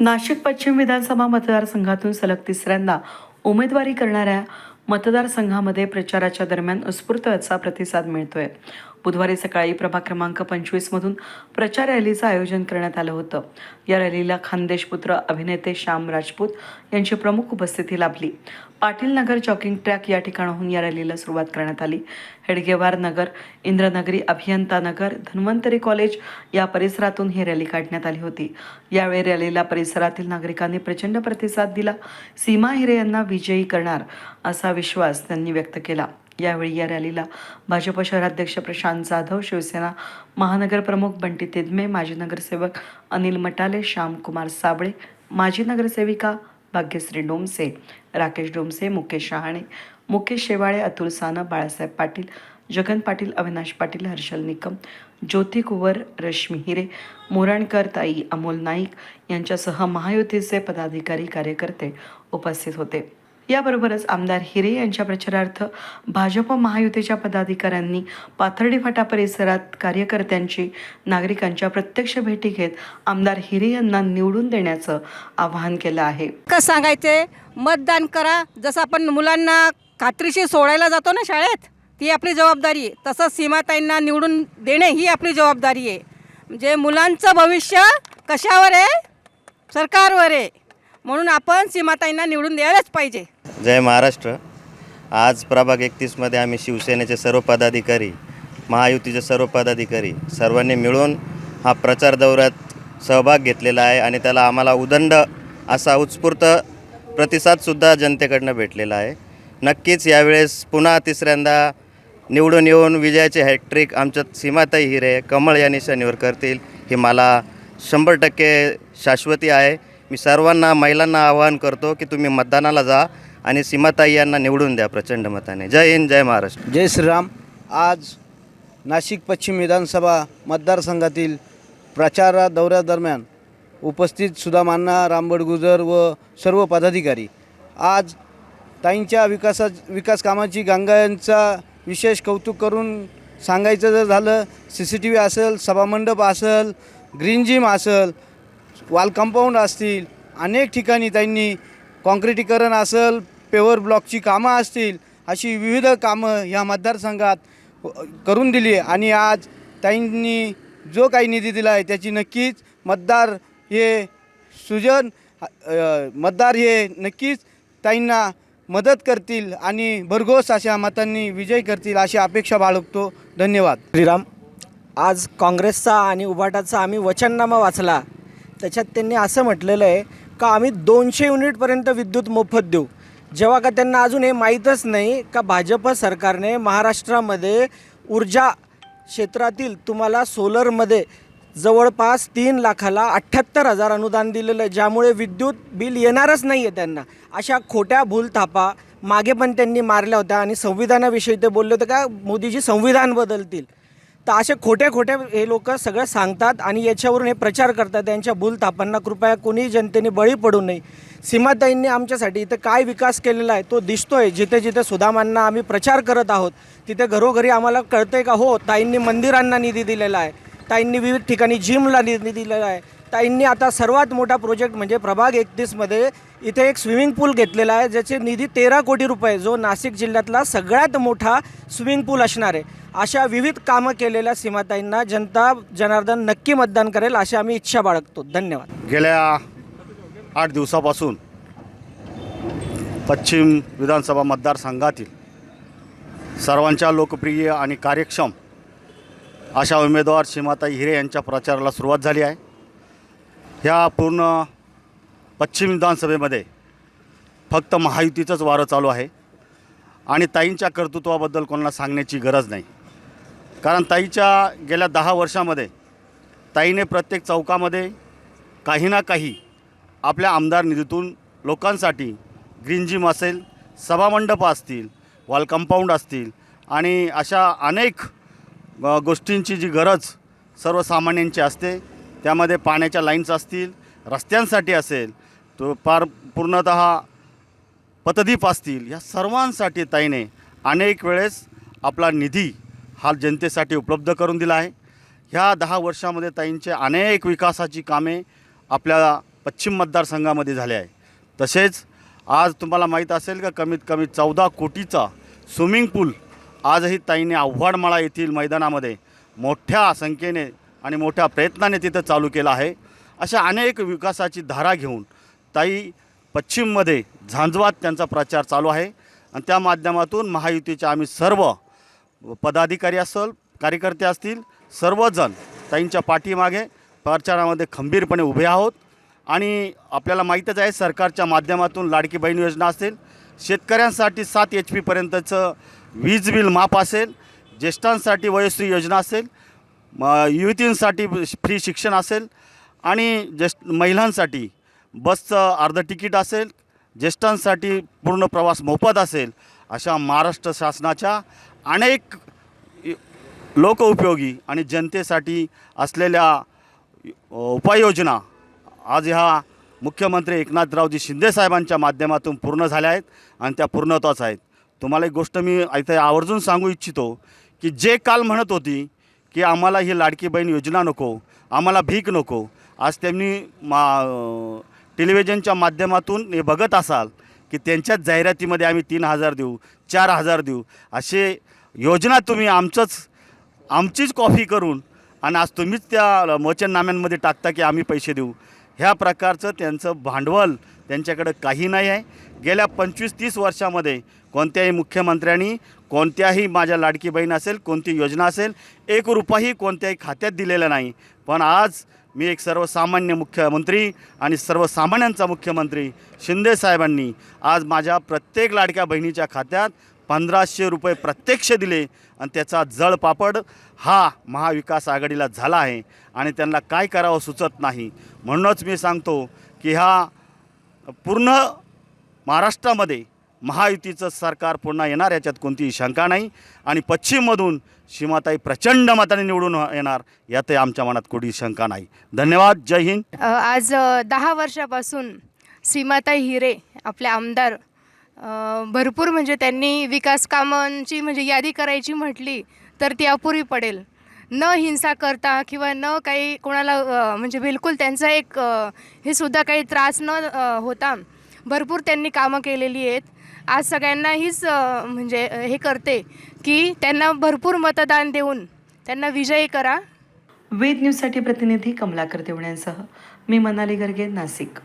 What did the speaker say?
नाशिक पश्चिम विधानसभा मतदारसंघातून सलग तिसऱ्यांदा उमेदवारी करणाऱ्या मतदारसंघामध्ये प्रचाराच्या दरम्यान उत्स्फूर्त असा प्रतिसाद मिळतोय. बुधवारी सकाळी प्रभाग क्रमांक पंचवीसमधून प्रचार रॅलीचं आयोजन करण्यात आलं होतं. या रॅलीला खानदेशपुत्र अभिनेते श्याम राजपूत यांची प्रमुख उपस्थिती लाभली. पाटील नगर जॉगिंग ट्रॅक या ठिकाणाहून या रॅलीला सुरुवात करण्यात आली. हेडगेवार नगर इंद्रनगरी अभियंता नगर धन्वंतरी कॉलेज या परिसरातून ही रॅली काढण्यात आली होती. यावेळी रॅलीला परिसरातील नागरिकांनी प्रचंड प्रतिसाद दिला. सीमा हिरे यांना विजयी करणार असा विश्वास त्यांनी व्यक्त केला. यावेळी या रॅलीला भाजप शहराध्यक्ष प्रशांत जाधव शिवसेना महानगर प्रमुख बंटी तेदमे माजी नगरसेवक अनिल मटाले श्यामकुमार साबळे माजी नगरसेविका भाग्यश्री डोमसे राकेश डोमसे मुकेश शहाणे मुकेश शेवाळे अतुल सानं बाळासाहेब पाटील जगन पाटील अविनाश पाटील हर्षल निकम ज्योती कुवर रश्मी हिरे मोरणकर ताई अमोल नाईक यांच्यासह महायुतीचे पदाधिकारी कार्यकर्ते उपस्थित होते. याबरोबरच आमदार हिरे यांच्या प्रचारार्थ भाजप महायुतीच्या पदाधिकाऱ्यांनी पाथर्डी फाटा परिसरात कार्यकर्त्यांची नागरिकांच्या प्रत्यक्ष भेटी घेत आमदार हिरे यांना निवडून देण्याचं आवाहन केलं आहे. का सांगायचे? मतदान करा. जसं आपण मुलांना खात्रीशी सोडायला जातो ना शाळेत ती आपली जबाबदारी आहे. तसंच सीमाताईंना निवडून देणे ही आपली जबाबदारी आहे. म्हणजे मुलांचं भविष्य कशावर आहे? सरकारवर आहे. म्हणून आपण सीमाताईंना निवडून द्यायलाच पाहिजे. जय महाराष्ट्र. आज प्रभाग एकतीसमध्ये आम्ही शिवसेनेचे सर्व पदाधिकारी महायुतीचे सर्व पदाधिकारी सर्वांनी मिळून हा प्रचार दौऱ्यात सहभाग घेतलेला आहे आणि त्याला आम्हाला उदंड असा उत्स्फूर्त प्रतिसादसुद्धा जनतेकडनं भेटलेला आहे. नक्कीच यावेळेस पुन्हा तिसऱ्यांदा निवडून येऊन विजयाचे हॅट्रिक आमच्या सीमाताई हिरे कमळ यांनी शनिवार करतील ही मला शंभर टक्के शाश्वती आहे. मी सर्वांना महिलांना आवाहन करतो की तुम्ही मतदानाला जा आणि सीमाताई यांना निवडून द्या प्रचंड मताने. जय हिंद जय महाराष्ट्र. जय श्रीराम. आज नाशिक पश्चिम विधानसभा मतदारसंघातील प्रचारा दौऱ्यादरम्यान उपस्थित सुदामांना रामबड गुजर व सर्व पदाधिकारी. आज ताईंच्या विकासा विकास कामाची गांगायांचा विशेष कौतुक करून सांगायचं जर झालं सी सी टी व्ही असेल सभामंडप असेल ग्रीन जिम असेल वॉल कंपाऊंड असतील अनेक ठिकाणी त्यांनी काँक्रिटीकरण असेल पेवर ब्लॉकची कामं असतील अशी विविध कामं ह्या मतदारसंघात करून दिली आणि आज त्यांनी जो काही निधी दिला आहे त्याची नक्कीच मतदार हे सुजन मतदार हे नक्कीच त्यांना मदत करतील आणि भरघोस अशा मतांनी विजय करतील अशी अपेक्षा बाळगतो. धन्यवाद. श्रीराम आज काँग्रेसचा आणि उभाटाचा आम्ही वचननामा वाचला. त्याच्यात त्यांनी असं म्हटलेलं आहे का आम्ही दोनशे युनिटपर्यंत विद्युत मोफत देऊ? जेव्हा का त्यांना अजून हे माहीतच नाही का भाजप सरकारने महाराष्ट्रामध्ये ऊर्जा क्षेत्रातील तुम्हाला सोलरमध्ये जवळपास तीन लाखाला अठ्ठ्याहत्तर हजार अनुदान दिलेलं आहे ज्यामुळे विद्युत बिल येणारच नाही आहे त्यांना. अशा खोट्या भूलथापा मागे पण त्यांनी मारल्या होत्या आणि संविधानाविषयी ते बोलले होते का मोदीजी संविधान बदलतील? तर असे खोटे खोटे हे लोक सगळं सांगतात आणि याच्यावरून हे प्रचार करतात. त्यांच्या भूलथापांना कृपया कोणी जनतेने बळी पडू नये. सीमाताईंनी आमच्यासाठी इथं काय विकास केलेला आहे तो दिसतोय. जिथे जिथे सुदामांना आम्ही प्रचार करत आहोत तिथे घरोघरी आम्हाला कळतंय का? हो ताईंनी मंदिरांना निधी दिलेला आहे. ताईंनी विविध ठिकाणी जिमला निधी दिलेला आहे. ताईंनी आता सर्वात मोठा प्रोजेक्ट म्हणजे प्रभाग एकतीसमध्ये इथे एक स्विमिंग पूल घेतलेला आहे ज्याचे निधी तेरा कोटी रुपये जो नाशिक जिल्ह्यातला सगळ्यात मोठा स्विमिंग पूल असणार आहे. अशा विविध कामं केलेल्या सीमाताईंना जनता जनार्दन नक्की मतदान करेल अशी आम्ही इच्छा बाळगतो. धन्यवाद. गेल्या आठ दिवसापासून पश्चिम विधानसभा मतदारसंघातील सर्वांच्या लोकप्रिय आणि कार्यक्षम अशा उमेदवार सीमाताई हिरे यांच्या प्रचाराला सुरुवात झाली आहे. ह्या पूर्ण पश्चिम विधानसभेमध्ये फक्त महायुतीचंच वारं चालू आहे. आणि ताईंच्या कर्तृत्वाबद्दल कोणाला सांगण्याची गरज नाही. कारण ताईच्या गेल्या दहा वर्षामध्ये ताईने प्रत्येक चौकामध्ये काही ना काही आपल्या आमदार निधीतून लोकांसाठी ग्रीन जिम असेल सभामंडपं असतील वॉल कंपाऊंड असतील आणि अशा अनेक गोष्टींची जी गरज सर्वसामान्यांची असते त्यामध्ये पाण्याच्या लाईन्स असतील रस्त्यांसाठी असेल तो पार पूर्णत पतदीप असतील या सर्वांसाठी ताईने अनेक वेळेस आपला निधी हा जनतेसाठी उपलब्ध करून दिला आहे. ह्या दहा वर्षामध्ये ताईंचे अनेक विकासाची कामे आपल्या पश्चिम मतदारसंघामध्ये झाले आहे. तसेच आज तुम्हाला माहीत असेल का कमीत कमी चौदा कोटीचा स्विमिंग पूल आजही ताईने आव्हाडमाळा येथील मैदानामध्ये मोठ्या संख्येने आणि मोठ्या प्रयत्नाने तिथं चालू केलं आहे. अशा अनेक विकासाची धारा घेऊन ताई पश्चिममध्ये झांजवात त्यांचा प्रचार चालू आहे. आणि त्या माध्यमातून महायुतीचे आम्ही सर्व पदाधिकारी असल कार्यकर्ते असतील सर्वजण ताईंच्या पाठीमागे प्रचारामध्ये खंबीरपणे उभे आहोत. आणि आपल्याला माहीतच आहे सरकारच्या माध्यमातून लाडकी बहीण योजना असेल शेतकऱ्यांसाठी सात एच पीपर्यंतचं वीज बिल माफ असेल ज्येष्ठांसाठी वयोश्री योजना असेल म- युवतींसाठी फ्री शिक्षण असेल आणि ज्येष्ठ महिलांसाठी बसचं अर्ध तिकीट असेल ज्येष्ठांसाठी पूर्ण प्रवास मोफत असेल अशा महाराष्ट्र शासनाच्या अनेक लोकउपयोगी आणि जनतेसाठी असलेल्या उपाययोजना आज ह्या मुख्यमंत्री एकनाथरावजी शिंदेसाहेबांच्या माध्यमातून पूर्ण झाल्या आहेत आणि त्या पूर्णत्वाच आहेत. तुम्हाला एक गोष्ट मी इथे आवर्जून सांगू इच्छितो की जे काल म्हणत होती की आम्हाला ही लाडकी बहीण योजना नको आम्हाला भीक नको. आज त्यांनी मा टेलिव्हिजनच्या माध्यमातून हे बघत असाल की त्यांच्याच जाहिरातीमध्ये आम्ही तीन हजार देऊ चार हजार देऊ. असे योजना तुम्ही आमचंच आमचीच कॉफी करून आणि आज तुम्हीच त्या वचननाम्यांमध्ये टाकता की आम्ही पैसे देऊ. ह्या प्रकारचं त्यांचं भांडवल त्यांच्याकडं काही नाही आहे. गेल्या पंचवीस तीस वर्षामध्ये कोणत्याही मुख्यमंत्र्यांनी कोणत्याही माझ्या लाडकी बहीण असेल कोणती योजना असेल एक रुपयाही कोणत्याही खात्यात दिलेला नाही. पण आज मी एक सर्वसामान्य मुख्यमंत्री आणि सर्वसामान्यांचा मुख्यमंत्री शिंदे साहेबांनी आज माझ्या प्रत्येक लाडक्या बहिणीच्या खात्यात पंधराशे रुपये प्रत्यक्ष दिले आणि त्याचा जळपापड हा महाविकास आघाडीला झाला आहे. आणि त्यांना काय करावं सुचत नाही. म्हणूनच मी सांगतो की हा पूर्ण महाराष्ट्रामध्ये महायुतीचं सरकार पुन्हा येणार याच्यात कोणतीही शंका नाही. आणि पश्चिममधून सीमाताई प्रचंड मताने निवडून येणार यातही आमच्या मनात कुठेही शंका नाही. धन्यवाद जय हिंद. आज दहा वर्षापासून सीमाताई हिरे आपले आमदार भरपूर म्हणजे त्यांनी विकास कामांची म्हणजे यादी करायची म्हटली तर ती अपुरी पडेल. न हिंसा करता किंवा न काही कोणाला म्हणजे बिलकुल त्यांचा एक हे सुद्धा काही त्रास न होता. भरपूर त्यांनी कामं केलेली आहेत. आज सगळ्यांना हीच म्हणजे हे करते की त्यांना भरपूर मतदान देऊन त्यांना विजयी करा. वेद न्यूजसाठी प्रतिनिधी कमलाकर देवण्यांसह मी मनाली गर्गे नाशिक.